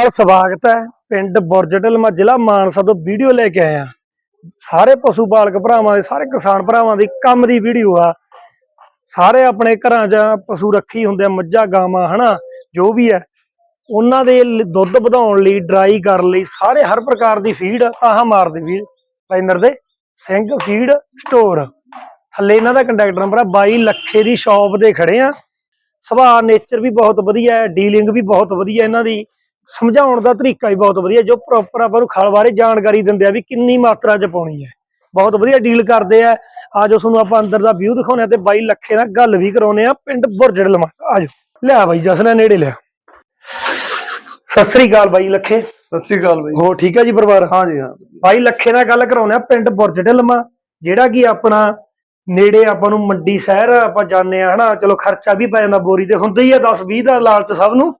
ਨਾਲ ਸਵਾਗਤ ਹੈ ਪਿੰਡ ਬੁਰਜਟਲਮਾ ਜ਼ਿਲ੍ਹਾ ਮਾਨਸਾ ਤੋਂ ਵੀਡੀਓ ਲੈ ਕੇ ਆਇਆ ਸਾਰੇ ਪਸ਼ੂ ਪਾਲਕ ਭਰਾਵਾਂ ਦੇ, ਸਾਰੇ ਕਿਸਾਨ ਭਰਾਵਾਂ ਦੀ ਕੰਮ ਦੀ ਵੀਡੀਓ ਆ। ਸਾਰੇ ਆਪਣੇ ਘਰਾਂ 'ਚ ਪਸ਼ੂ ਰੱਖੀ ਹੁੰਦੇ ਆ, ਮੱਝਾਂ, ਗਾਵਾਂ, ਹਨਾ, ਜੋ ਵੀ ਹੈ। ਉਹਨਾਂ ਦੇ ਦੁੱਧ ਵਧਾਉਣ ਲਈ, ਡਰਾਈ ਕਰਨ ਲਈ, ਸਾਰੇ ਹਰ ਪ੍ਰਕਾਰ ਦੀ ਫੀਡ ਆਹ ਮਾਰਦੇ ਵੀਰ। ਪੈਨਰ ਦੇ ਸਿੰਘ ਫੀਡ ਸਟੋਰ। ਥੱਲੇ ਇਹਨਾਂ ਦਾ ਕੰਟੈਕਟ ਨੰਬਰ ਆ 22 ਲੱਖੇ ਦੀ ਸ਼ਾਪ ਦੇ ਖੜੇ ਆ। ਸੁਭਾਅ, ਨੇਚਰ ਵੀ ਬਹੁਤ ਵਧੀਆ ਹੈ, ਡੀਲਿੰਗ ਵੀ ਬਹੁਤ ਵਧੀਆ ਇਹਨਾਂ ਦੀ। ਸਮਝਾਉਣ ਦਾ ਤਰੀਕਾ ਵੀ ਬਹੁਤ ਵਧੀਆ ਜੋ ਪ੍ਰੋਪਰ ਆਪਾਂ ਨੂੰ ਖਲ ਬਾਰੇ ਜਾਣਕਾਰੀ ਦਿੰਦੇ ਆ ਵੀ ਕਿੰਨੀ ਮਾਤਰਾ ਚ ਪਾਉਣੀ ਹੈ। ਬਹੁਤ ਵਧੀਆ ਡੀਲ ਕਰਦੇ ਆ। ਆਜੋ ਤੁਹਾਨੂੰ ਆਪਾਂ ਅੰਦਰ ਦਾ ਵਿਊ ਦਿਖਾਉਣੇ ਆ ਤੇ ਬਾਈ ਲੱਖੇ ਨਾਲ ਗੱਲ ਵੀ ਕਰਾਉਨੇ ਆ ਪਿੰਡ ਬੁਰਜੜ ਲਮਾ ਆਜੋ ਲਿਆ ਬਾਈ ਜਸਨਾ ਨੇੜੇ ਲਿਆ। ਸਤਿ ਸ੍ਰੀ ਅਕਾਲ ਬਾਈ ਲੱਖੇ। ਸਤਿ ਸ੍ਰੀ ਅਕਾਲ ਬਾਈ। ਹੋ ਠੀਕ ਹੈ ਜੀ ਪਰਿਵਾਰ? ਹਾਂ ਜੀ ਹਾਂ। ਬਾਈ ਲੱਖੇ ਨਾਲ ਗੱਲ ਕਰਾਉਨੇ ਆ ਪਿੰਡ ਬੁਰਜੜ ਲਮਾ ਜਿਹੜਾ ਕਿ ਆਪਣਾ ਨੇੜੇ ਆਪਾਂ ਨੂੰ ਮੰਡੀ ਸ਼ਹਿਰ ਆਪਾਂ ਜਾਂਦੇ ਆ ਹਨਾ? ਚਲੋ ਖਰਚਾ ਵੀ ਪੈ ਜਾਂਦਾ ਬੋਰੀ ਤੇ ਹੁੰਦਾ ਹੀ ਆ 10 20 ਦਾ ਲਾਲਚ ਸਭ ਨੂੰ।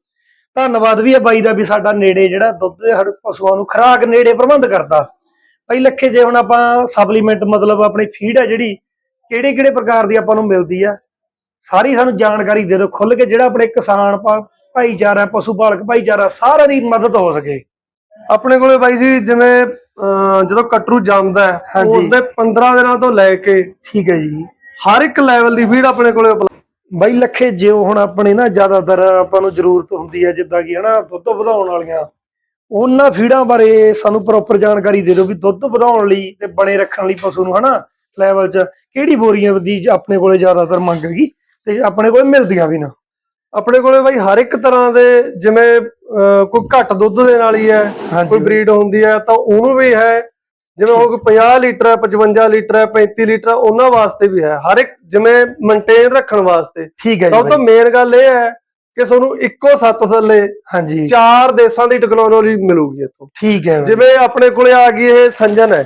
ਧੰਨਵਾਦ ਵੀ ਹੈ ਬਾਈ ਦਾ ਵੀ ਸਾਡਾ ਨੇੜੇ ਜਿਹੜਾ ਦੁੱਧ ਦੇ ਹਰ ਪਸ਼ੂਆਂ ਨੂੰ ਖੁਰਾਕ ਨੇੜੇ ਪ੍ਰਬੰਧ ਕਰਦਾ। ਬਾਈ ਲੱਖੇ ਜੇ ਹੁਣ ਆਪਾਂ ਸਪਲੀਮੈਂਟ ਮਤਲਬ ਆਪਣੀ ਫੀਡ ਹੈ ਜਿਹੜੀ ਕਿਹੜੇ ਕਿਹੜੇ ਪ੍ਰਕਾਰ ਦੀ ਆਪਾਂ ਨੂੰ ਮਿਲਦੀ ਆ ਸਾਰੀ ਸਾਨੂੰ ਜਾਣਕਾਰੀ ਦੇ ਦਿਓ ਖੁੱਲ ਕੇ ਜਿਹੜਾ ਆਪਣੇ ਕਿਸਾਨ ਭਾਈਚਾਰਾ ਪਸ਼ੂ ਪਾਲਕ ਭਾਈਚਾਰਾ ਸਾਰਿਆਂ ਦੀ ਮਦਦ ਹੋ ਸਕੇ। ਆਪਣੇ ਕੋਲੇ ਬਾਈ ਜੀ ਜਿਵੇਂ ਜਦੋਂ ਕਟਰੂ ਜੰਮਦਾ ਹੈ। ਉਸ ਦੇ 15 ਦਿਨਾਂ ਤੋਂ ਲੈ ਕੇ ਠੀਕ ਹੈ ਜੀ। ਹਰ ਇੱਕ ਲੈਵਲ ਦੀ ਫੀਡ ਆਪਣੇ ਕੋਲੇ ਬਾਈ ਲੱਖੇ ਜਿਉ ਹੁਣ ਆਪਣੇ ਨਾ ਜ਼ਿਆਦਾਤਰ ਆਪਾਂ ਨੂੰ ਜ਼ਰੂਰਤ ਹੁੰਦੀ ਹੈ ਜਿੱਦਾਂ ਕਿ ਹਨਾ ਦੁੱਧ ਵਧਾਉਣ ਵਾਲੀਆਂ ਉਹਨਾਂ ਫੀਡਾਂ ਬਾਰੇ ਸਾਨੂੰ ਪ੍ਰੋਪਰ ਜਾਣਕਾਰੀ ਦੇ ਦਿਓ ਵੀ ਦੁੱਧ ਵਧਾਉਣ ਲਈ ਤੇ ਬਣੇ ਰੱਖਣ ਲਈ ਪਸ਼ੂ ਨੂੰ ਹਨਾ ਲੈਵਲ 'ਚ ਕਿਹੜੀ ਬੋਰੀਆਂ ਦੀ ਆਪਣੇ ਕੋਲੇ ਜ਼ਿਆਦਾਤਰ ਮੰਗ ਹੈਗੀ ਤੇ ਆਪਣੇ ਕੋਲੇ ਮਿਲਦੀਆਂ ਵੀ ਨਾ। ਆਪਣੇ ਕੋਲੇ ਬਾਈ ਹਰ ਇੱਕ ਤਰ੍ਹਾਂ ਦੇ ਜਿਵੇਂ ਕੋਈ ਘੱਟ ਦੁੱਧ ਦੇਣ ਵਾਲੀ ਹੈ ਹਾਂਜੀ। ਕੋਈ ਬਰੀਡ ਹੁੰਦੀ ਹੈ ਤਾਂ ਉਹਨੂੰ ਵੀ ਹੈ ਜਿਵੇਂ ਉਹ ਕੋਈ 50 ਲੀਟਰ ਹੈ 55 ਲੀਟਰ ਹੈ 35 ਲੀਟਰ ਹੈ, ਉਹਨਾਂ ਵਾਸਤੇ ਵੀ ਹੈ। ਹਰ ਇੱਕ ਜਿਵੇਂ ਮੇਨਟੇਨ ਰੱਖਣ ਵਾਸਤੇ। ਠੀਕ ਹੈ ਜੀ ਸਭ ਤੋਂ ਬਾਈ। ਮੇਨ ਗੱਲ ਇਹ ਹੈ ਕਿ ਤੁਹਾਨੂੰ ਇੱਕੋ ਸੱਤ ਥੱਲੇ ਹਾਂਜੀ। ਚਾਰ ਦੇਸ਼ਾਂ ਦੀ ਟੈਕਨੋਲੋਜੀ ਮਿਲੂਗੀ ਇੱਥੋਂ। ਠੀਕ ਹੈ ਬਾਈ। ਜਿਵੇਂ ਆਪਣੇ ਕੋਲੇ ਆ ਗਈ ਇਹ ਸੰਜਨ ਹੈ।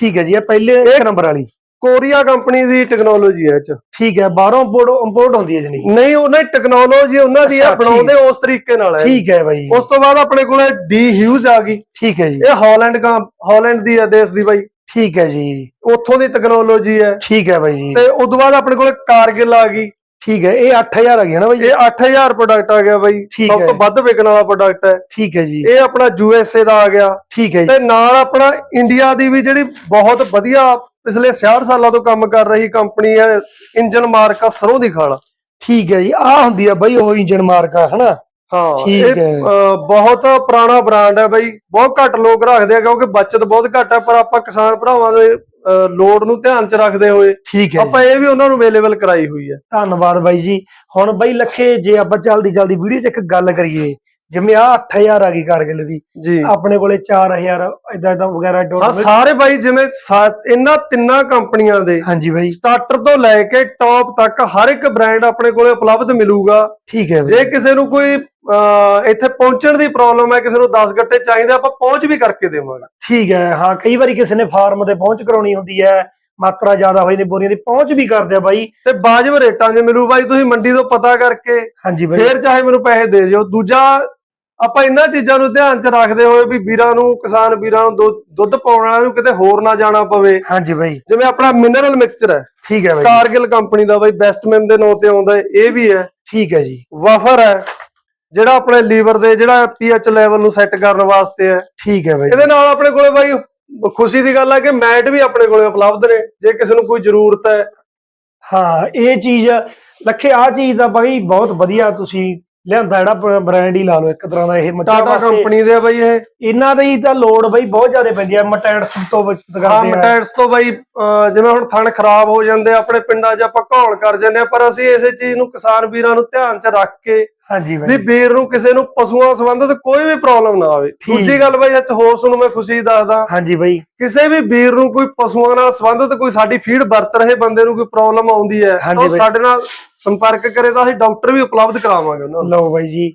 ਠੀਕ ਹੈ ਜੀ ਇਹ ਪਹਿਲੇ ਇੱਕ ਨੰਬਰ ਵਾਲੀ। ਕੋਰੀਆ ਕੰਪਨੀ ਦੀ ਟੈਕਨੋਲੋਜੀ ਹੈ ਇਹ ਚ। ਠੀਕ ਹੈ ਬਾਹਰੋਂ ਇੰਪੋਰਟ ਇੰਪੋਰਟ ਹੁੰਦੀ ਹੈ ਜਣੀ ਨਹੀਂ ਉਹਨਾਂ ਦੀ ਟੈਕਨੋਲੋਜੀ ਉਹਨਾਂ ਦੀ ਅੱਛਾ, ਹੈ ਬਣਾਉਂਦੇ ਉਸ ਤਰੀਕੇ ਨਾਲ ਹੈ। ਠੀਕ ਹੈ ਬਾਈ। ਉਸ ਤੋਂ ਬਾਅਦ ਆਪਣੇ ਕੋਲੇ ਡੀ ਹਿਊਜ਼ ਆ ਗਈ। ਠੀਕ ਹੈ ਜੀ। ਇਹ ਹਾਲੈਂਡ ਕੰ ਹਾਲੈਂਡ ਦੀ ਹੈ ਦੇਸ਼ ਦੀ ਬਾਈ। ਠੀਕ ਹੈ ਜੀ। ਉੱਥੋਂ ਦੀ ਟੈਕਨੋਲੋਜੀ ਹੈ। ਠੀਕ ਹੈ ਬਾਈ ਜੀ। ਤੇ ਉਸ ਤੋਂ ਬਾਅਦ ਆਪਣੇ ਕੋਲੇ ਕਾਰਗਿਲ ਆ ਗਈ। ਠੀਕ ਹੈ ਇਹ 8000 ਆ ਗਿਆ ਨਾ ਬਾਈ ਜੀ? ਇਹ 8000 ਪ੍ਰੋਡਕਟ ਆ ਗਿਆ ਬਾਈ। ਠੀਕ ਸਭ ਹੈ। ਤੋਂ ਵੱਧ ਵਿਕਣ ਵਾਲਾ ਪ੍ਰੋਡਕਟ ਹੈ। ਠੀਕ ਹੈ ਜੀ। ਇਹ ਆਪਣਾ ਯੂਐਸਏ ਦਾ ਆ ਗਿਆ। ਠੀਕ ਹੈ ਜੀ। ਤੇ ਨਾਲ ਆਪਣਾ ਇੰਡੀਆ ਦੀ ਵੀ ਜਿਹੜੀ ਬਹੁਤ ਵਧੀਆ ਪਿਛਲੇ 66 ਸਾਲਾਂ ਤੋਂ ਕੰਮ ਕਰ ਰਹੀ ਕੰਪਨੀ ਹੈ ਇੰਜਨ ਮਾਰਕਾ ਸਰੋਂ ਦੀ ਖਾਲ ਠੀਕ ਹੈ ਜੀ ਆ ਹੁੰਦੀ ਆ ਬਾਈ ਉਹ ਇੰਜਨ ਮਾਰਕਾ ਹਨਾ ਹਾਂ ਠੀਕ ਇਹ ਹੈ। ਅਹ, ਬਹੁਤ ਪੁਰਾਣਾ ਬ੍ਰਾਂਡ ਹੈ ਬਾਈ ਬਹੁਤ ਘੱਟ ਲੋਕ ਰੱਖਦੇ ਆ ਕਿਉਂਕਿ ਬਚਤ ਬਹੁਤ ਘੱਟ ਹੈ ਪਰ ਆਪਾਂ ਕਿਸਾਨ ਭਰਾਵਾਂ ਦੇ ਲੋੜ ਨੂੰ ਧਿਆਨ ਚ ਰੱਖਦੇ ਹੋਏ ਠੀਕ ਹੈ। ਆਪਾਂ ਇਹ ਵੀ ਉਹਨਾਂ ਨੂੰ ਅਵੇਲੇਬਲ ਕਰਾਈ ਹੋਈ ਹੈ ਧੰਨਵਾਦ ਬਾਈ ਜੀ ਹੁਣ ਬਾਈ ਲੱਖੇ ਜੇ ਆਪਾਂ ਜਲਦੀ ਜਲਦੀ ਵੀਡੀਓ 'ਚ ਇੱਕ ਗੱਲ ਕਰੀਏ ਜਿਵੇਂ ਆ 8000 ਆ ਗਈ ਕਾਰਗਿਲ ਦੀ ਜੀ। ਆਪਣੇ ਕੋਲੇ 4000 ਇਦਾਂ ਇਦਾਂ ਵਗੈਰਾ ਹਾਂ ਡੋਰ ਸਾਰੇ ਬਾਈ ਜਿਵੇਂ ਇਹਨਾਂ ਤਿੰਨਾਂ ਕੰਪਨੀਆਂ ਦੇ ਹਾਂਜੀ ਬਾਈ। ਸਟਾਰਟਰ ਤੋਂ ਲੈ ਕੇ ਟੌਪ ਤੱਕ ਹਰ ਇੱਕ ਬ੍ਰਾਂਡ ਆਪਣੇ ਕੋਲੇ ਉਪਲਬਧ ਮਿਲੂਗਾ। ਠੀਕ ਹੈ ਜੇ ਕਿਸੇ ਨੂੰ ਕੋਈ ਇੱਥੇ ਪਹੁੰਚਣ ਦੀ ਪ੍ਰੋਬਲਮ ਹੈ ਕਿਸੇ ਨੂੰ 10 ਗੱਟੇ ਚਾਹੀਦੇ ਆਪਾਂ ਪਹੁੰਚ ਵੀ ਕਰਕੇ ਦੇਵਾਂਗੇ। ਠੀਕ ਹੈ ਹਾਂ ਕਈ ਵਾਰੀ ਕਿਸੇ ਨੇ ਫਾਰਮ ਤੇ ਪਹੁੰਚ ਕਰਾਉਣੀ ਹੁੰਦੀ ਹੈ ਮਾਤਰਾ ਜ਼ਿਆਦਾ ਹੋਈ ਨੇ ਬੋਰੀਆਂ ਦੀ ਪਹੁੰਚ ਵੀ ਕਰਦੇ ਆ ਬਾਈ। ਤੇ ਬਾਜਬ ਰੇਟਾਂ 'ਚ ਮਿਲੂ ਬਾਈ ਤੁਸੀਂ ਮੰਡੀ ਤੋਂ ਪਤਾ ਕਰਕੇ ਹਾਂਜੀ ਬਾਈ। ਫੇਰ ਚਾਹੇ ਮੈਨੂੰ ਪੈਸੇ ਦੇ ਦਿਓ। ਦੂਜਾ ਆਪਾਂ ਇਹਨਾਂ ਚੀਜ਼ਾਂ ਨੂੰ ਧਿਆਨ 'ਚ ਰੱਖਦੇ ਹੋਏ ਵੀ ਵੀਰਾਂ ਨੂੰ ਕਿਸਾਨ ਵੀਰਾਂ ਨੂੰ ਦੁੱਧ- ਦੁੱਧ ਪਾਉਣ ਵਾਲਿਆਂ ਨੂੰ ਕਿਤੇ ਹੋਰ ਨਾ ਜਾਣਾ ਪਵੇ। ਹਾਂਜੀ ਬਾਈ। ਜਿਵੇਂ ਆਪਣਾ ਮਿਨਰਲ ਮਿਕਸਚਰ ਹੈ। ਠੀਕ ਹੈ ਬਾਈ। ਕਾਰਗਿਲ ਕੰਪਨੀ ਦਾ ਬਾਈ ਬੈਸਟਮੈਨ ਦੇ ਨਾਂ ਤੇ ਆਉਂਦਾ ਹੈ ਇਹ ਵੀ ਹੈ। ਠੀਕ ਹੈ ਜੀ। ਵਫਰ ਹੈ ਜਿਹੜਾ ਆਪਣੇ ਲੀਵਰ ਦੇ ਜਿਹੜਾ ਪੀਐਚ ਲੈਵਲ ਨੂੰ ਸੈੱਟ ਕਰਨ ਵਾਸਤੇ ਹੈ। ਠੀਕ ਹੈ ਬਾਈ। ਇਹਦੇ ਨਾਲ ਆਪਣੇ ਕੋਲੇ ਬਾਈ ਖੁਸ਼ੀ ਦੀ ਗੱਲ ਹੈ ਕਿ ਮੈਟ ਵੀ ਆਪਣੇ ਕੋਲੇ ਉਪਲਬਧ ਨੇ ਜੇ ਕਿਸੇ ਨੂੰ ਕੋਈ ਜ਼ਰੂਰਤ ਹੈ। ਹਾਂ ਇਹ ਚੀਜ਼ ਲੱਖੇ ਆ ਚੀਜ਼ ਦਾ ਬਾਈ ਬਹੁਤ ਵਧੀਆ ਤੁਸੀਂ ਲਿਆਂਦਾ ਜਿਹੜਾ ਬ੍ਰਾਂਡ ਹੀ ਲਾ ਲਓ ਇੱਕ ਤਰ੍ਹਾਂ ਦਾ ਇਹ ਮੱਝਾਂ ਟਾਟਾ ਵਾਸਤੇ। ਕੰਪਨੀ ਦੇ ਆ ਬਾਈ ਇਹ ਇਹਨਾਂ ਦੀ ਤਾਂ ਲੋੜ ਬਾਈ ਬਹੁਤ ਜ਼ਿਆਦਾ ਪੈਂਦੀ ਹੈ ਮਟੈਂਡਸ ਤੋਂ ਬਚਤ ਹਾਂ ਕਰਦੇ ਆ ਮਟੈਟਸ ਤੋਂ ਬਾਈ ਅਹ ਜਿਵੇਂ ਹੁਣ ਥਣ ਖਰਾਬ ਹੋ ਜਾਂਦੇ ਆ, ਆਪਣੇ ਪਿੰਡਾਂ 'ਚ ਆਪਾਂ ਘੌਲ ਕਰ ਜਾਂਦੇ ਆ ਪਰ ਅਸੀਂ ਇਸੇ ਚੀਜ਼ ਨੂੰ ਕਿਸਾਨ ਵੀਰਾਂ ਨੂੰ ਧਿਆਨ 'ਚ ਰੱਖ ਕੇ ਹਾਂਜੀ ਵੀ ਬਾਈ ਵੀਰ ਨੂੰ ਕਿਸੇ ਨੂੰ ਪਸ਼ੂਆਂ ਸੰਬੰਧਿਤ ਕੋਈ ਵੀ ਪ੍ਰੋਬਲਮ ਨਾ ਆਵੇ। ਦੂਜੀ ਗੱਲ ਬਾਈ ਅੱਜ ਹੋਰ ਤੁਹਾਨੂੰ ਮੈਂ ਖੁਸ਼ੀ ਦੱਸਦਾ। ਹਾਂਜੀ ਬਾਈ ਕਿਸੇ ਵੀ ਵੀਰ ਨੂੰ ਕੋਈ ਪਸ਼ੂਆਂ ਨਾਲ ਸੰਬੰਧਿਤ ਕੋਈ ਸਾਡੀ ਫੀਡ ਵਰਤ ਰਹੇ ਬੰਦੇ ਨੂੰ ਕੋਈ ਪ੍ਰੋਬਲਮ ਆਉਂਦੀ ਹੈ ਤਾਂ। ਸਾਡੇ ਨਾਲ ਸੰਪਰਕ ਕਰੇ ਤਾਂ ਅਸੀਂ ਡਾਕਟਰ ਵੀ ਉਪਲਬਧ ਕਰਾਵਾਂਗੇ ਉਹਨਾਂ ਨੂੰ। ਲਓ ਬਾਈ ਜੀ।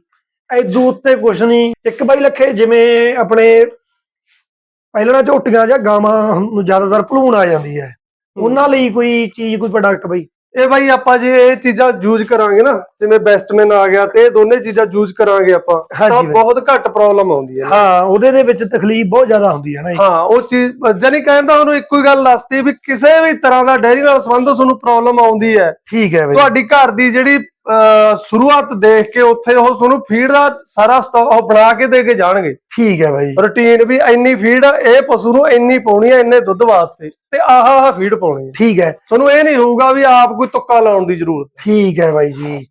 ਐਦੂ ਉੱਤੇ ਕੁਛ ਨਹੀਂ ਇੱਕ ਬਾਈ ਲੱਖੇ ਜਿਵੇਂ ਆਪਣੇ ਪਹਿਲਾਂ ਝੋਟੀਆਂ ਜਾਂ ਗਾਵਾਂ ਨੂੰ ਜ਼ਿਆਦਾਤਰ ਭਲੂਣ ਆ ਜਾਂਦੀ ਹੈ। ਉਹਨਾਂ ਲਈ ਕੋਈ ਚੀਜ਼ ਕੋਈ ਪ੍ਰੋਡਕਟ ਬਾਈ ਇਹ ਬਾਈ ਆਪਾਂ ਜੇ ਇਹ ਚੀਜ਼ਾਂ ਯੂਜ਼ ਕਰਾਂਗੇ ਨਾ ਜਿਵੇਂ ਬੈਸਟਮੈਨ ਆ ਗਿਆ ਤੇ ਇਹ ਦੋਨੇ ਚੀਜ਼ਾਂ ਯੂਜ਼ ਕਰਾਂਗੇ ਆਪਾਂ ਹਾਂਜੀ ਤਾਂ ਬਾਈ। ਬਹੁਤ ਘੱਟ ਪ੍ਰੋਬਲਮ ਆਉਂਦੀ ਹੈ ਹਾਂ ਉਹਦੇ ਦੇ ਵਿੱਚ ਤਕਲੀਫ ਬਹੁਤ ਜ਼ਿਆਦਾ ਹੁੰਦੀ ਹੈ ਨਾ ਜੀ। ਹਾਂ ਉਹ ਚੀਜ਼ ਜਾਨੀ ਕਹਿੰਦਾ ਉਹਨੂੰ ਇੱਕੋ ਹੀ ਗੱਲ ਦੱਸਦੀ ਵੀ ਕਿਸੇ ਵੀ ਤਰ੍ਹਾਂ ਦਾ ਡੈਰੀ ਨਾਲ ਸੰਬੰਧ ਤੁਹਾਨੂੰ ਪ੍ਰੋਬਲਮ ਆਉਂਦੀ ਹੈ ਠੀਕ ਹੈ ਬਾਈ ਤੁਹਾਡੀ ਘਰ ਦੀ ਜਿਹੜੀ ਸ਼ੁਰੂਆਤ ਦੇਖ ਕੇ ਉੱਥੇ ਉਹ ਤੁਹਾਨੂੰ ਫੀਡ ਦਾ ਸਾਰਾ ਸਟਾਕ ਬਣਾ ਕੇ ਦੇ ਕੇ ਜਾਣਗੇ। ਠੀਕ ਹੈ ਬਾਈ। ਰੁਟੀਨ ਵੀ ਇੰਨੀ ਫੀਡ ਇਹ ਪਸ਼ੂ ਨੂੰ ਇੰਨੀ ਪਾਉਣੀ ਹੈ ਇੰਨੇ ਦੁੱਧ ਵਾਸਤੇ ਤੇ ਆਹ ਆਹ ਫੀਡ ਪਾਉਣੀ ਹੈ ਠੀਕ ਹੈ। ਤੁਹਾਨੂੰ ਇਹ ਨਹੀਂ ਹੋਊਗਾ ਵੀ ਆਪ ਕੋਈ ਤੁੱਕਾ ਲਾਉਣ ਦੀ ਜ਼ਰੂਰਤ। ਠੀਕ ਹੈ ਬਾਈ ਜੀ।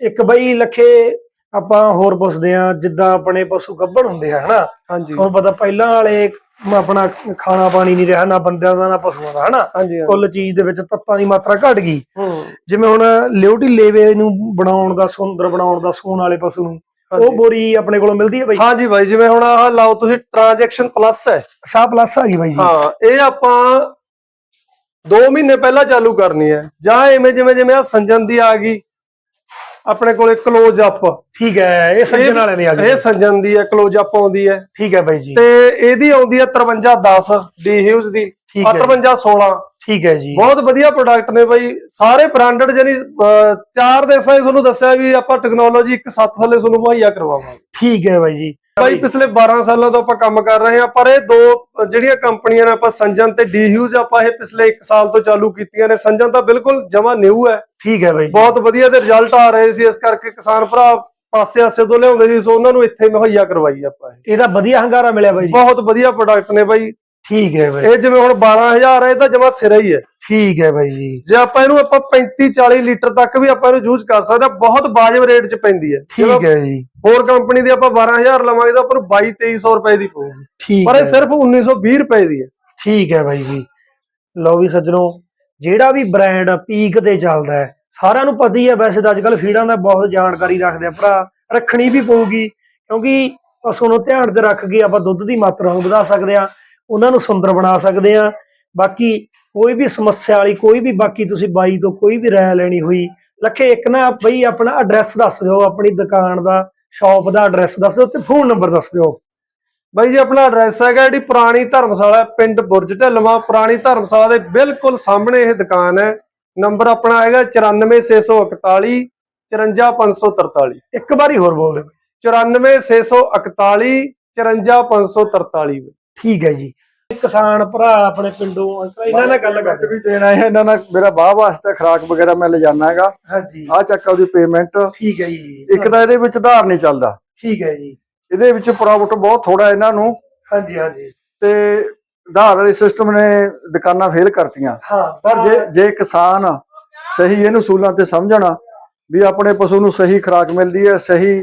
ਇੱਕ ਬਾਈ ਲੱਖੇ ਆਪਾਂ ਹੋਰ ਪੁੱਛਦੇ ਆ ਜਿੱਦਾਂ ਆਪਣੇ ਪਸ਼ੂ ਗੱਭਣ ਹੁੰਦੇ ਆ ਹਨਾ? ਹਾਂਜੀ। ਤੁਹਾਨੂੰ ਪਤਾ ਪਹਿਲਾਂ ਵਾਲੇ ਮ- ਆਪਣਾ ਖਾਣਾ ਪਾਣੀ ਨਹੀਂ ਰਿਹਾ ਨਾ ਬੰਦਿਆਂ ਦਾ ਨਾ ਪਸ਼ੂਆਂ ਦਾ ਹਨਾ? ਹਾਂਜੀ। ਕੁੱਲ ਚੀਜ਼ ਦੇ ਵਿੱਚ ਤੱਤਾਂ ਦੀ ਮਾਤਰਾ ਘਟ ਗਈ। ਹੂੰ। ਜਿਵੇਂ ਹੁਣ ਲਿਓਟੀ ਲੇਵੇ ਨੂੰ ਬਣਾਉਣ ਦਾ ਸੁੰਦਰ ਬਣਾਉਣ ਦਾ ਸੂਣ ਵਾਲੇ ਪਸ਼ੂ ਨੂੰ ਉਹ। ਬੋਰੀ ਆਪਣੇ ਕੋਲੋਂ ਮਿਲਦੀ ਹੈ ਬਾਈ? ਹਾਂਜੀ ਬਾਈ ਜਿਵੇਂ ਹੁਣ ਆਹ ਲਾਓ ਤੁਸੀਂ ਟ੍ਰਾਂਜੈਕਸ਼ਨ ਪਲੱਸ ਹੈ। ਸਾਹ ਪਲੱਸ ਆ ਗਈ ਬਾਈ ਜੀ। ਹਾਂ ਇਹ ਆਪਾਂ 2 ਮਹੀਨੇ ਪਹਿਲਾਂ ਚਾਲੂ ਕਰਨੀ ਹੈ। ਜਾਂ ਐਵੇਂ ਜਿਵੇਂ ਜਿਵੇਂ ਆ ਸੰਜਨ ਦੀ ਆ ਗਈ ਆਪਣੇ ਕੋਲੇ ਕਲੋਜ਼ ਅਪ ਠੀਕ ਹੈ ਇਹ ਸੱਜਣ ਵਾਲੇ ਨੇ ਆ ਗਏ ਇਹ ਸੰਜਨ ਦੀ ਹੈ ਕਲੋਜ਼ ਅਪ ਆਉਂਦੀ ਹੈ। ਠੀਕ ਹੈ ਬਾਈ ਜੀ। ਤੇ ਇਹਦੀ ਆਉਂਦੀ ਹੈ 5310 ਡੀ ਹਿਊਜ਼ ਦੀ। ਠੀਕ ਹੈ। 5316 ਠੀਕ ਹੈ ਜੀ। ਬਹੁਤ ਵਧੀਆ ਪ੍ਰੋਡਕਟ ਨੇ ਬਾਈ। ਸਾਰੇ ਬ੍ਰਾਂਡਡ ਜਾਨੀ ਚਾਰ ਦੇਸਾਂ 'ਚ ਤੁਹਾਨੂੰ ਦੱਸਿਆ ਵੀ ਆਪਾਂ ਟੈਕਨੋਲੋਜੀ ਇੱਕ ਸੱਤ ਥੱਲੇ ਤੁਹਾਨੂੰ ਮੁਹੱਈਆ ਕਰਵਾਵਾਂਗੇ। ਠੀਕ ਹੈ ਬਾਈ ਜੀ। ਬਾਈ ਪਿਛਲੇ 12 ਸਾਲਾਂ ਤੋਂ ਆਪਾਂ ਕੰਮ ਕਰ ਰਹੇ ਹਾਂ ਪਰ ਇਹ ਦੋ ਜਿਹੜੀਆਂ ਕੰਪਨੀਆਂ ਨੇ ਆਪਾਂ ਸੰਜਨ ਤੇ ਡੀ ਹਿਊਜ਼ ਆਪਾਂ ਇਹ ਪਿਛਲੇ 1 ਸਾਲ ਤੋਂ ਚਾਲੂ ਕੀਤੀਆਂ ਨੇ। ਸੰਜਨ ਤਾਂ ਬਿਲਕੁਲ ਜਮਾ ਨਿਊ ਹੈ। ਠੀਕ ਹੈ ਬਾਈ। ਬਹੁਤ ਵਧੀਆ ਦੇ ਰਿਜ਼ਲਟ ਆ ਰਹੇ ਸੀ ਇਸ ਕਰਕੇ ਕਿਸਾਨ ਭਰਾ ਪਾਸੇ ਆਸੇ ਤੋਂ ਲਿਆਉਂਦੇ ਸੀ ਸੋ ਉਹਨਾਂ ਨੂੰ ਇੱਥੇ ਮੁਹੱਈਆ ਕਰਵਾਈ ਆਪਾਂ ਇਹ। ਇਹਦਾ ਵਧੀਆ ਹੰਗਾਰਾ ਮਿਲਿਆ ਬਾਈ ਬਹੁਤ ਵਧੀਆ ਪ੍ਰੋਡਕਟ ਨੇ ਬਾਈ। ਠੀਕ ਹੈ ਬਾਈ। ਇਹ ਜਿਵੇਂ ਹੁਣ 12000 ਹੈ ਇਹ ਤਾਂ ਜਮਾ ਸਿਰਾ ਹੀ ਹੈ। ਠੀਕ ਹੈ ਬਾਈ ਜੀ। ਜੇ ਆਪਾਂ ਇਹਨੂੰ ਆਪਾਂ 35 40 ਲੀਟਰ ਤੱਕ ਵੀ ਆਪਾਂ ਇਹਨੂੰ ਯੂਜ਼ ਕਰ ਸਕਦੇ ਹਾਂ ਬਹੁਤ ਵਾਜਬ ਰੇਟ 'ਚ ਪੈਂਦੀ ਹੈ। ਠੀਕ ਹੈ ਜੀ। ਹੋਰ ਕੰਪਨੀ ਦੀ ਆਪਾਂ 12000 ਲਵਾਂਗੇ ਤਾਂ ਆਪਾਂ ਨੂੰ 22 2300 ਰੁਪਏ ਦੀ ਪਊਗੀ। ਠੀਕ ਪਰ ਇਹ ਸਿਰਫ 1920 ਰੁਪਏ ਦੀ ਹੈ। ਠੀਕ ਹੈ ਬਾਈ ਜੀ। ਲਓ ਵੀ ਸੱਜਣੋ ਜਿਹੜਾ ਵੀ ਬ੍ਰਾਂਡ ਪੀਕ ਤੇ ਚੱਲਦਾ ਹੈ ਸਾਰਿਆਂ ਨੂੰ ਪਤਾ ਹੀ ਹੈ ਵੈਸੇ ਤਾਂ ਅੱਜਕੱਲ ਫੀਡਾਂ ਦਾ ਬਹੁਤ ਜਾਣਕਾਰੀ ਰੱਖਦੇ ਆ। ਭਰਾ ਰੱਖਣੀ ਵੀ ਪਊਗੀ ਕਿਉਂਕਿ ਪਸ਼ੂ ਨੂੰ ਧਿਆਨ 'ਚ ਰੱਖ ਕੇ ਆਪਾਂ ਦੁੱਧ ਦੀ ਮਾਤਰਾ ਨੂੰ ਵਧਾ ਸਕਦੇ ਆ ਉਹਨਾਂ ਨੂੰ ਸੁੰਦਰ ਬਣਾ ਸਕਦੇ ਆ ਬਾਕੀ ਕੋਈ ਵੀ ਸਮੱਸਿਆ ਵਾਲੀ ਕੋਈ ਵੀ ਬਾਕੀ ਤੁਸੀਂ ਬਾਈ ਤੋਂ ਕੋਈ ਵੀ ਰਾਇ ਲੈਣੀ ਹੋਈ ਲੱਖੇ ਇੱਕ ਨਾ ਬਈ ਆਪਣਾ ਐਡਰੈਸ ਦੱਸ ਦਿਓ ਆਪਣੀ ਦੁਕਾਨ ਦਾ ਸ਼ਾਪ ਦਾ ਐਡਰੈਸ ਦੱਸ ਦਿਓ ਤੇ ਫੋਨ ਨੰਬਰ ਦੱਸ ਦਿਓ। ਬਾਈ ਜੀ ਆਪਣਾ ਐਡਰੈਸ ਹੈਗਾ ਜਿਹੜੀ ਪੁਰਾਣੀ ਧਰਮਸ਼ਾਲਾ ਪਿੰਡ ਬੁਰਜ ਢਲਵਾ। ਪੁਰਾਣੀ ਧਰਮਸ਼ਾਲਾ ਦੇ ਬਿਲਕੁਲ ਸਾਹਮਣੇ ਇਹ ਦੁਕਾਨ ਹੈ। ਨੰਬਰ ਆਪਣਾ ਹੈਗਾ 94641 54543 ਇੱਕ ਵਾਰੀ ਹੋਰ ਬੋਲ ਦਿਓ। 94641 54543 ਠੀਕ ਹੈ ਜੀ। ਕਿਸਾਨ ਭਰਾ ਆਪਣੇ ਪਿੰਡੋਂ ਇਹਨਾਂ ਨਾਲ ਗੱਲ ਕਰਦੇ ਵੀ ਦੇਣਾ ਹੈ ਇਹਨਾਂ ਨਾਲ ਮੇਰਾ ਬਾਹ ਵਾਸਤੇ ਖਰਾਕ ਵਗੈਰਾ ਮੈਂ ਲਿਜਾਣਾ ਹੈਗਾ। ਹਾਂਜੀ। ਆ ਚੱਕ ਉਹਦੀ ਪੇਮੈਂਟ ਠੀਕ ਹੈ ਜੀ। ਇੱਕ ਤਾਂ ਇਹਦੇ ਵਿੱਚ ਆਧਾਰ ਨਹੀਂ ਚੱਲਦਾ। ਠੀਕ ਹੈ ਜੀ। ਇਹਦੇ ਵਿੱਚ ਪ੍ਰੋਫਿਟ ਬਹੁਤ ਥੋੜਾ ਇਹਨਾਂ ਨੂੰ। ਹਾਂਜੀ ਹਾਂਜੀ। ਤੇ ਆਧਾਰ ਵਾਲੇ ਸਿਸਟਮ ਨੇ ਦੁਕਾਨਾਂ ਫੇਲ ਕਰਤੀਆਂ। ਹਾਂ ਪਰ ਜੇ ਜੇ ਕਿਸਾਨ ਸਹੀ ਇਹਨੂੰ ਸੂਲਾਂ ਤੇ ਸਮਝਣਾ ਵੀ ਆਪਣੇ ਪਸ਼ੂ ਨੂੰ ਸਹੀ ਖੁਰਾਕ ਮਿਲਦੀ ਹੈ ਸਹੀ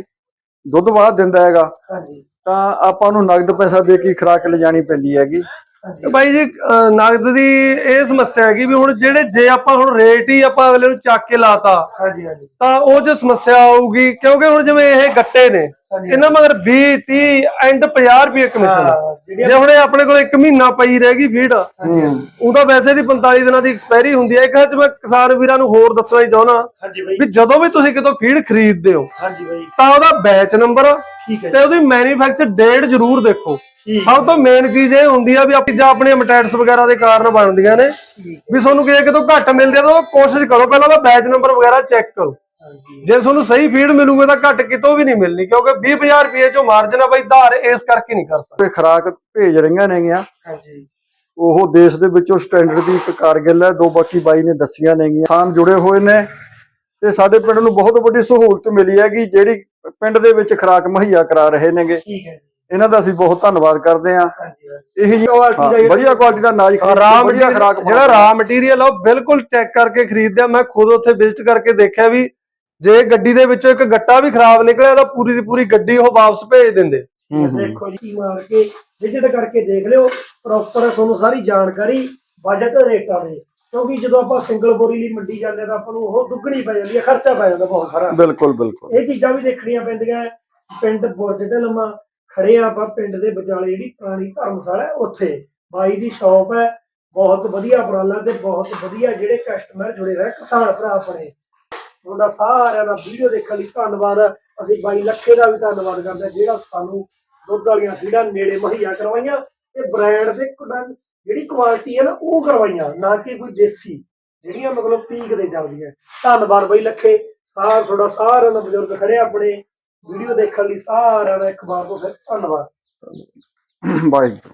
ਦੁੱਧ ਬਾਅਦ ਦਿੰਦਾ ਹੈਗਾ। ਹਾਂਜੀ। ਤਾਂ ਆਪਾਂ ਨੂੰ ਨਗਦ ਪੈਸਾ ਦੇ ਕੇ ਹੀ ਖੁਰਾਕ ਲਿਜਾਣੀ ਪੈਂਦੀ ਹੈਗੀ। ਹਾਂਜੀ ਬਾਈ ਜੀ ਅਹ ਨਗਦ ਦੀ ਇਹ ਸਮੱਸਿਆ ਹੈਗੀ ਵੀ ਹੁਣ ਜਿਹੜੇ ਜੇ ਆਪਾਂ ਹੁਣ ਰੇਟ ਹੀ ਆਪਾਂ ਅਗਲੇ ਨੂੰ ਚੱਕ ਕੇ ਲਾਤਾ ਹਾਂਜੀ ਹਾਂਜੀ। ਤਾਂ ਉਹ 'ਚ ਸਮੱਸਿਆ ਆਊਗੀ ਕਿਉਂਕਿ ਹੁਣ ਜਿਵੇਂ ਇਹ ਗੱਟੇ ਨੇ ਹਾਂਜੀ ਇਹਨਾਂ ਮਗਰ 20 30 ਐਂਡ 50 ਰੁਪਏ ਕਮਿਸ਼ਨ ਹਾਂ, ਜੇ ਹੁਣ ਇਹ ਆਪਣੇ ਕੋਲ 1 ਮਹੀਨਾ ਪਈ ਰਹੇਗੀ ਫੀਡ ਹਾਂਜੀ ਉਹਦਾ ਵੈਸੇ ਦੀ 45 ਦਿਨਾਂ ਦੀ ਐਕਸਪਾਇਰੀ ਹੁੰਦੀ ਹੈ ਇੱਕ ਹੱਥ ਮੈਂ ਕਿਸਾਨ ਵੀਰਾਂ ਨੂੰ ਹੋਰ ਦੱਸਣਾ ਹੀ ਚਾਹਣਾ ਹਾਂਜੀ ਬਾਈ। ਵੀ ਜਦੋਂ ਵੀ ਤੁਸੀਂ ਕਿਤੋਂ ਫੀਡ ਖਰੀਦਦੇ ਹੋ ਹਾਂਜੀ ਬਾਈ। ਤਾਂ ਉਹਦਾ ਬੈਚ ਨੰਬਰ ਠੀਕ ਹੈ ਤੇ ਉਹਦੀ ਮੈਨੂਫੈਕਚਰ ਡੇਟ ਜ਼ਰੂਰ ਦੇਖੋ। ਸਭ ਤੋਂ ਮੇਨ ਚੀਜ਼ ਇਹ ਹੁੰਦੀ ਆ ਵੀ ਆਪਣੀ ਜਾਂ ਆਪਣੀਆਂ ਮਟੈਟਸ ਵਗੈਰਾ ਦੇ ਕਾਰਨ ਬਣਦੀਆਂ ਨੇ। ਵੀ ਤੁਹਾਨੂੰ ਕਿਤੇ ਕਿਤੋਂ ਘੱਟ ਮਿਲਦੀ ਆ ਤਾਂ ਉਹ ਕੋਸ਼ਿਸ਼ ਕਰੋ ਪਹਿਲਾਂ ਉਹਦਾ ਬੈਚ ਨੰਬਰ ਵਗੈਰਾ ਚੈੱਕ ਕਰੋ। ਜੇ ਤੁਹਾਨੂੰ ਸਹੀ ਫੀਡ ਮਿਲੂਗਾ ਤਾਂ ਘੱਟ ਕਿਤੋਂ ਵੀ ਨਹੀਂ ਮਿਲਣੀ ਕਿਉਂਕਿ 20000 ਰੁਪਏ ਚੋਂ ਮਾਰਜਨ ਆ ਬਈ ਧਾਰ ਇਸ ਕਰਕੇ ਨਹੀਂ ਕਰ ਸਕਦੇ। ਤੇ ਖੁਰਾਕ ਭੇਜ ਰਹੀਆਂ ਨੇਗੀਆਂ। ਹਾਂਜੀ। ਉਹ ਦੇਸ਼ ਦੇ ਵਿੱਚੋਂ ਸਟੈਂਡਰਡ ਦੀ ਇੱਕ ਕਾਰਗਿਲ ਹੈ ਦੋ ਬਾਕੀ ਬਾਈ ਨੇ ਦੱਸੀਆਂ ਨੇਗੀਆਂ। ਕਿਸਾਨ ਜੁੜੇ ਹੋਏ ਨੇ ਤੇ ਸਾਡੇ ਪਿੰਡ ਨੂੰ ਬਹੁਤ ਵੱਡੀ ਸਹੂਲਤ ਮਿਲੀ ਹੈਗੀ ਜਿਹੜੀ ਪਿੰਡ ਦੇ ਵਿੱਚ ਖੁਰਾਕ ਮੁਹੱਈਆ ਕਰਾ ਰਹੇ ਨੇਗੇ। ਠੀਕ ਹੈ ਜੀ। ਇਹਨਾਂ ਦਾ ਅਸੀਂ ਬਹੁਤ ਧੰਨਵਾਦ ਕਰਦੇ ਹਾਂਜੀ ਇਹੀ ਜਿਹੜਾ- ਵਧੀਆ ਕੁਆਲਿਟੀ ਦਾ ਅਨਾਜ ਖਰੀਦ ਵਧੀਆ ਖੁਰਾਕ ਜਿਹੜਾ ਰਾ ਮਟੀਰੀਅਲ ਆ ਉਹ ਬਿਲਕੁਲ ਚੈੱਕ ਕਰਕੇ ਖਰੀਦਿਆ ਮੈਂ ਖੁਦ ਉੱਥੇ ਵਿਜ਼ਿਟ ਕਰਕੇ ਦੇਖਿਆ ਵੀ ਜੇ ਗੱਡੀ ਦੇ ਵਿੱਚੋਂ ਇੱਕ ਗੱਟਾ ਵੀ ਖਰਾਬ ਨਿਕਲਿਆ ਤਾਂ ਪੂਰੀ ਦੀ ਪੂਰੀ ਗੱਡੀ ਉਹ ਵਾਪਸ ਭੇਜ ਦਿੰਦੇ। ਦੇਖੋ ਜੀ ਮਾਰ ਕੇ ਵਿਜ਼ਿਟ ਕਰਕੇ ਦੇਖ ਲਿਓ। ਪ੍ਰੋਪਰ ਤੁਹਾਨੂੰ ਸਾਰੀ ਜਾਣਕਾਰੀ ਬਜਟ ਰੇਟਾਂ ਦੇ। ਕਿਉਂਕਿ ਜਦੋਂ ਆਪਾਂ ਸਿੰਗਲ ਬੋਰੀ ਲਈ ਮੰਡੀ ਜਾਂਦੇ ਤਾਂ ਆਪਾਂ ਨੂੰ ਉਹ ਦੁੱਗਣੀ ਪੈ ਜਾਂਦੀ ਹੈ ਖਰਚਾ ਪੈ ਜਾਂਦਾ ਬਹੁਤ ਸਾਰਾ। ਬਿਲਕੁਲ ਬਿਲਕੁਲ। ਇਹ ਚੀਜ਼ਾਂ ਵੀ ਦੇਖਣੀਆਂ ਪੈਂਦੀਆਂ ਹੈ। ਪਿੰਡ ਬੁਰਜ ਢਲਮਾ ਖੜੇ ਆ ਆਪਾਂ ਪਿੰਡ ਦੇ ਵਿਚਾਲੇ ਜਿਹੜੀ ਪੁਰਾਣੀ ਧਰਮਸ਼ਾਲਾ ਹੈ, ਉੱਥੇ। ਬਾਈ ਦੀ ਸ਼ਾਪ ਹੈ, ਬਹੁਤ ਵਧੀਆ ਉਪਰਾਲਾ ਤੇ ਬਹੁਤ ਵਧੀਆ ਜਿਹੜੇ ਕਸਟਮਰ ਜੁੜੇ ਹੋਏ ਕਿਸਾਨ ਭਰਾ ਆਪਣੇ ਤੁਹਾਡਾ ਸਾਰਿਆਂ ਦਾ ਵੀਡੀਓ ਦੇਖਣ ਲਈ ਧੰਨਵਾਦ। ਅਸੀਂ ਬਾਈ ਲੱਖੇ ਦਾ ਵੀ ਧੰਨਵਾਦ ਕਰਦੇ ਹਾਂ, ਜਿਹੜਾ ਸਾਨੂੰ ਦੁੱਧ ਵਾਲੀਆਂ ਫੀਡਾਂ ਨੇੜੇ ਮੁਹੱਈਆ ਕਰਵਾਈਆਂ ਤੇ ਬ੍ਰਾਂਡ ਦੇ ਜਿਹੜੀ ਕੁਆਲਿਟੀ ਹੈ ਨਾ, ਉਹ ਕਰਵਾਈਆਂ, ਨਾ ਕਿ ਕੋਈ ਦੇਸੀ, ਜਿਹੜੀਆਂ ਮਤਲਬ ਪੀਕ ਦੇ ਜਾਂਦੀਆਂ ਧੰਨਵਾਦ ਬਾਈ ਲੱਖੇ। ਸਾਰ ਤੁਹਾਡਾ ਸਾਰਿਆਂ ਦਾ ਬਜ਼ੁਰਗ ਖੜੇ ਆਪਣੇ। ਵੀਡੀਓ ਦੇਖਣ ਲਈ ਸਾਰਿਆਂ ਦਾ ਇੱਕ ਵਾਰ ਤੋਂ ਫਿਰ ਧੰਨਵਾਦ। ਵਾਹਿਗੁਰੂ।